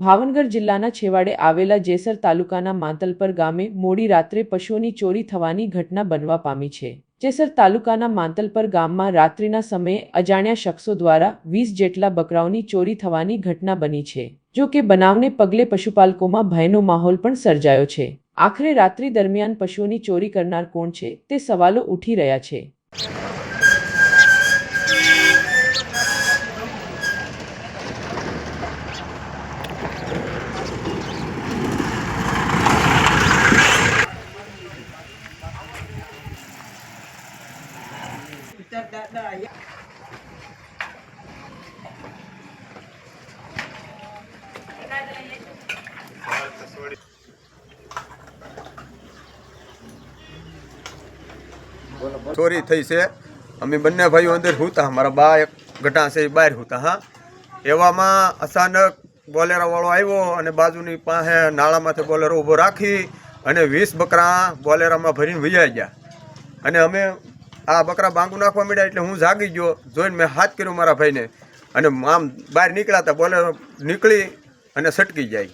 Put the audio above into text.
ભાવનગર જિલ્લાના છેવાડે આવેલા જેસર તાલુકાના માંતલપર ગામે મોડી રાત્રે પશુઓની ચોરી થવાની ઘટના બનવા પામી છે. જેસર તાલુકાના માંતલપર ગામમાં રાત્રિના સમયે અજાણ્યા શખ્સો દ્વારા વીસ જેટલા બકરાઓની ચોરી થવાની ઘટના બની છે. જો કે બનાવને પગલે પશુપાલકોમાં ભયનો માહોલ પણ સર્જાયો છે. આખરે રાત્રિ દરમિયાન પશુઓની ચોરી કરનાર કોણ છે તે સવાલો ઉઠી રહ્યા છે. ચોરી થઈ છે. અમે બંને ભાઈઓ અંદર હુતા. મારા બા એક ગઢા છે, એ બહાર હુતા, હા. એવામાં અચાનક બોલેરાવાળો આવ્યો અને બાજુની પાસે નાળામાંથી બોલેરો ઊભો રાખી અને વીસ બકરા બોલેરામાં ભરીને વૈયા ગયા. અને અમે આ બકરા બાંગુ નાખવા માંડ્યા એટલે હું જાગી ગયો. જોઈને મેં હાથ કર્યો મારા ભાઈને. અને આમ બહાર નીકળ્યા હતા. બોલેરો નીકળી અને સટકી જાય.